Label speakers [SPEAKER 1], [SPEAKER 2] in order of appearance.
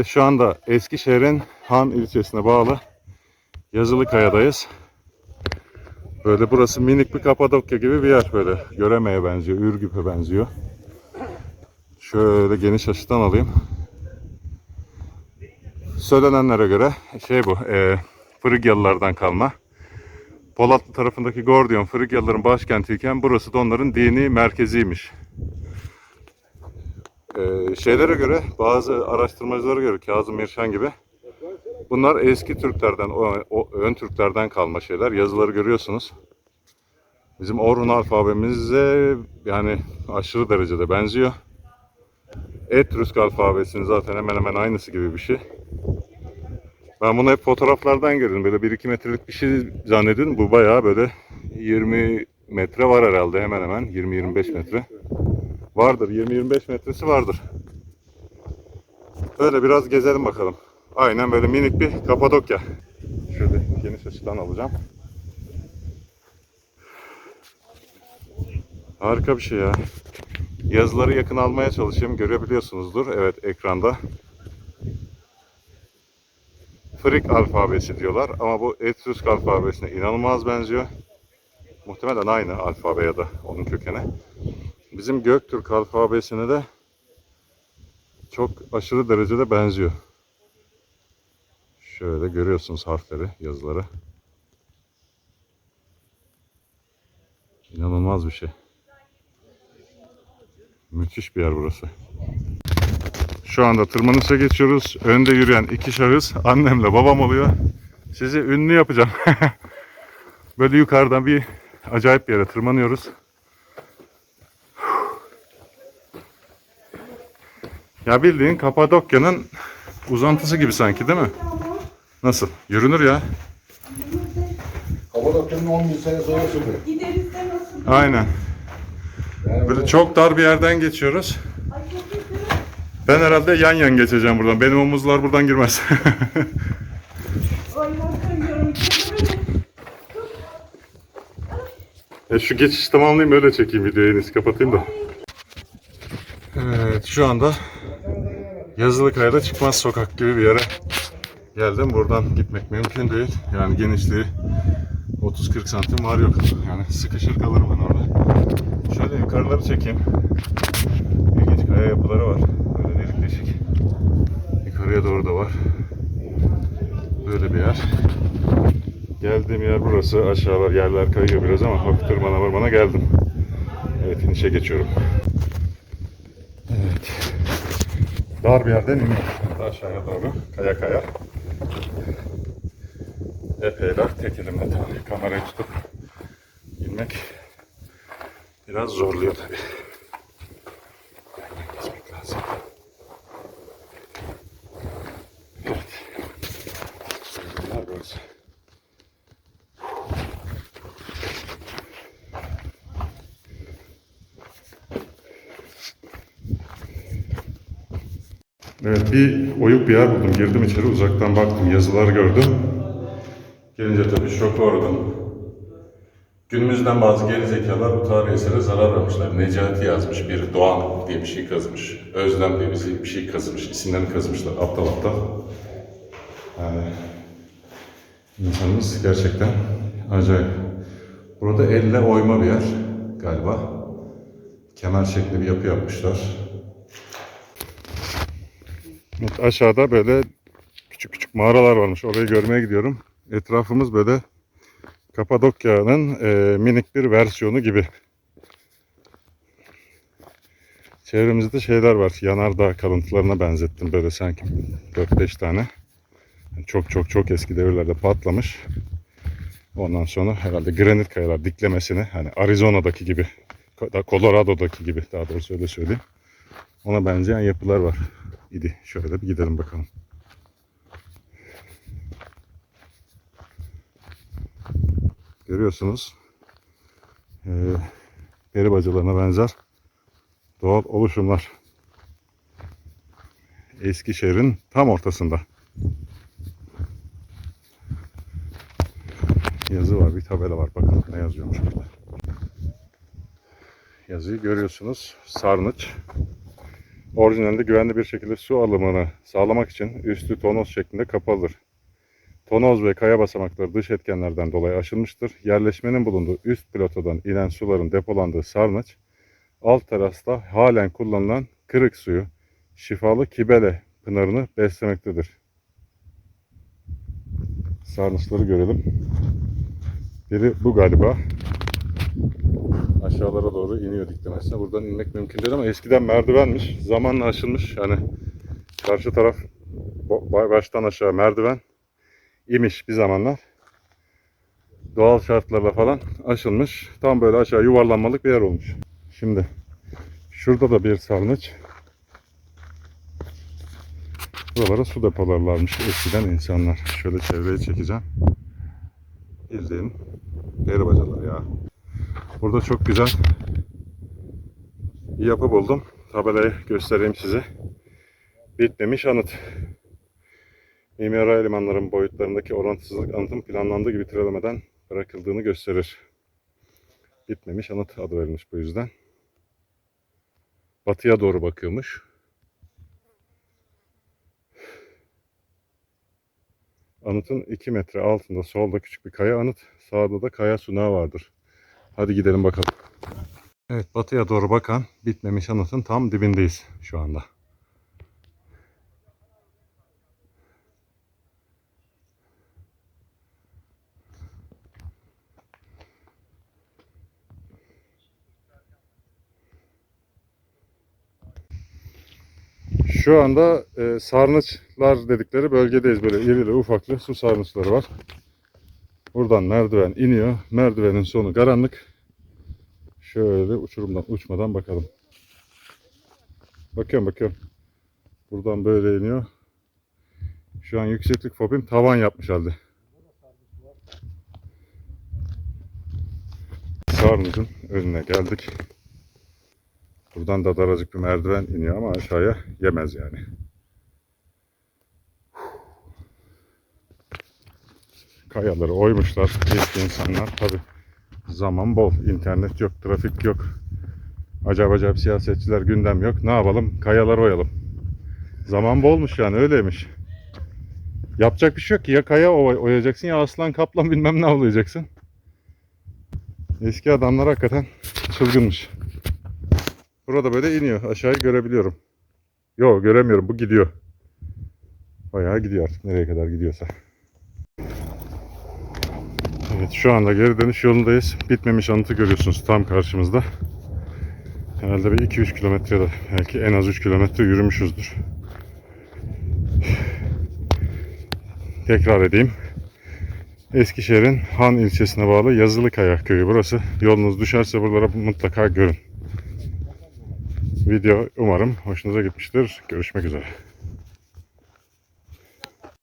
[SPEAKER 1] Evet şu anda Eskişehir'in Han ilçesine bağlı Yazılıkaya'dayız. Böyle burası minik bir Kapadokya gibi bir yer böyle. Göreme'ye benziyor, Ürgüp'e benziyor. Şöyle geniş açıdan alayım. Söylenenlere göre şey bu, e, Frigyalılardan kalma. Polatlı tarafındaki Gordiyon Frigyalıların başkentiyken burası da onların dini merkeziymiş. Ee, şeylere göre, bazı araştırmacılara göre Kazım Mirşan gibi bunlar eski Türklerden, o, o ön Türklerden kalma şeyler. Yazıları görüyorsunuz. Bizim Orhun alfabemize yani aşırı derecede benziyor. Etrüsk alfabesinin zaten hemen hemen aynısı gibi bir şey. Ben bunu hep fotoğraflardan gördüm. Böyle 1-2 metrelik bir şey zannediyordum. Bu bayağı böyle 20 metre var herhalde hemen hemen. 20-25 metre. Vardır. 20-25 metresi vardır. Böyle biraz gezelim bakalım. Aynen böyle minik bir Kapadokya. Şöyle geniş açıdan alacağım. Harika bir şey ya. Yazıları yakın almaya çalışayım. Görebiliyorsunuzdur. Evet ekranda. Frig alfabesi diyorlar ama bu Etrüsk alfabesine inanılmaz benziyor. Muhtemelen aynı alfabe ya da onun kökeni. Bizim Göktürk alfabesine de çok aşırı derecede benziyor. Şöyle görüyorsunuz harfleri, yazıları. İnanılmaz bir şey. Müthiş bir yer burası. Şu anda tırmanışa geçiyoruz. Önde yürüyen iki şahıs annemle babam oluyor. Sizi ünlü yapacağım. Böyle yukarıdan bir acayip bir yere tırmanıyoruz. Ya bildiğin Kapadokya'nın uzantısı gibi sanki değil mi? Nasıl? Yürünür ya.
[SPEAKER 2] Kapadokya'nın 10 bin sene sonra sürüyor.
[SPEAKER 3] Gideriz de nasıl?
[SPEAKER 1] Aynen.
[SPEAKER 2] Yani
[SPEAKER 1] Böyle çok dar bir yerden geçiyoruz. Ben herhalde yan yan geçeceğim buradan. Benim omuzlar buradan girmez. E şu geçiş tamamlayayım öyle çekeyim videoyu en iyisi kapatayım da. Evet şu anda Yazılıkaya'da çıkmaz sokak gibi bir yere geldim. Buradan gitmek mümkün değil. Yani genişliği 30-40 santim var yok. Yani sıkışır kalırım ben orada. Şöyle yukarıları çekeyim. İlginç kaya yapıları var. Böyle delik deşik. Yukarıya doğru da var. Böyle bir yer. Geldiğim yer burası. Aşağılar yerler kayıyor biraz ama hafif tırmana varmana geldim. Evet inişe geçiyorum. Evet. Dar bir yerden indim. Aşağıya doğru kaya kaya. Epeyler tek elimle kamerayı tutup inmek biraz zorluyor tabii. Yandan geçmek lazım. Evet. Yer burası. Evet bir oyuk bir yer buldum. Girdim içeri uzaktan baktım. Yazılar gördüm. Gelince tabii şoka uğradım. Günümüzden bazı gerizekalılar bu tarihi esere zarar vermişler. Necati yazmış, biri Doğan diye bir şey kazmış. Özlem diye bir şey kazmış. İsimlerini kazmışlar aptal aptal. Yani insanımız gerçekten acayip. Burada elle oyma bir yer galiba. Kemer şekli bir yapı yapmışlar. Evet, aşağıda böyle küçük küçük mağaralar varmış. Orayı görmeye gidiyorum. Etrafımız böyle Kapadokya'nın e, minik bir versiyonu gibi. Çevremizde şeyler var. Yanardağ kalıntılarına benzettim böyle sanki 4-5 tane. Çok çok çok eski devirlerde patlamış. Ondan sonra herhalde granit kayalar diklemesini hani Arizona'daki gibi, Colorado'daki gibi daha doğrusu öyle söyleyeyim. Ona benzeyen yapılar var idi. Şöyle bir gidelim bakalım. Görüyorsunuz. Ee, peri bacalarına benzer doğal oluşumlar. Eskişehir'in tam ortasında. Yazı var, bir tabela var. Bakın ne yazıyormuş burada. Yazıyı görüyorsunuz. Sarnıç. Orijinalde güvenli bir şekilde su alımını sağlamak için üstü tonoz şeklinde kapalıdır. Tonoz ve kaya basamakları dış etkenlerden dolayı aşılmıştır. Yerleşmenin bulunduğu üst platodan inen suların depolandığı sarnıç, alt terasta halen kullanılan kırık suyu, şifalı Kibele pınarını beslemektedir. Sarnıçları görelim. Biri bu galiba. Aşağılara doğru iniyor diklemesine. Buradan inmek mümkün değil ama eskiden merdivenmiş. Zamanla aşılmış. Yani karşı taraf baştan aşağı merdiven imiş bir zamanlar. Doğal şartlarla falan aşılmış. Tam böyle aşağı yuvarlanmalık bir yer olmuş. Şimdi şurada da bir sarnıç. Buralara su depolarlarmış eskiden insanlar. Şöyle çevreye çekeceğim. Bildiğin peri bacalar ya. Burada çok güzel yapı buldum. Tabelayı göstereyim size. Bitmemiş anıt. Mimari elemanların boyutlarındaki orantısızlık anıtın planlandığı gibi trelemeden bırakıldığını gösterir. Bitmemiş anıt adı verilmiş bu yüzden. Batıya doğru bakıyormuş. Anıtın 2 metre altında solda küçük bir kaya anıt, sağda da kaya sunağı vardır. Hadi gidelim bakalım. Evet batıya doğru bakan bitmemiş anıtın tam dibindeyiz şu anda. Şu anda e, sarnıçlar dedikleri bölgedeyiz. Böyle irili ufaklı su sarnıçları var. Buradan merdiven iniyor. Merdivenin sonu karanlık. Şöyle uçurumdan uçmadan bakalım. Bakıyorum bakıyorum. Buradan böyle iniyor. Şu an yükseklik fobim tavan yapmış halde. Sarnıcın önüne geldik. Buradan da daracık bir merdiven iniyor ama aşağıya yemez yani. Kayaları oymuşlar eski insanlar. Tabi zaman bol. internet yok, trafik yok. Acayip acayip siyasetçiler gündem yok. Ne yapalım? Kayaları oyalım. Zaman bolmuş yani öyleymiş. Yapacak bir şey yok ki. Ya kaya oy- oyacaksın ya aslan kaplan bilmem ne avlayacaksın. Eski adamlar hakikaten çılgınmış. Burada böyle iniyor. Aşağıyı görebiliyorum. Yok göremiyorum. Bu gidiyor. Bayağı gidiyor artık. Nereye kadar gidiyorsa. Evet şu anda geri dönüş yolundayız. Bitmemiş anıtı görüyorsunuz tam karşımızda. Herhalde bir 2-3 kilometre ya belki en az 3 kilometre yürümüşüzdür. Tekrar edeyim. Eskişehir'in Han ilçesine bağlı Yazılıkaya köyü burası. Yolunuz düşerse buralara mutlaka görün. Video umarım hoşunuza gitmiştir. Görüşmek üzere.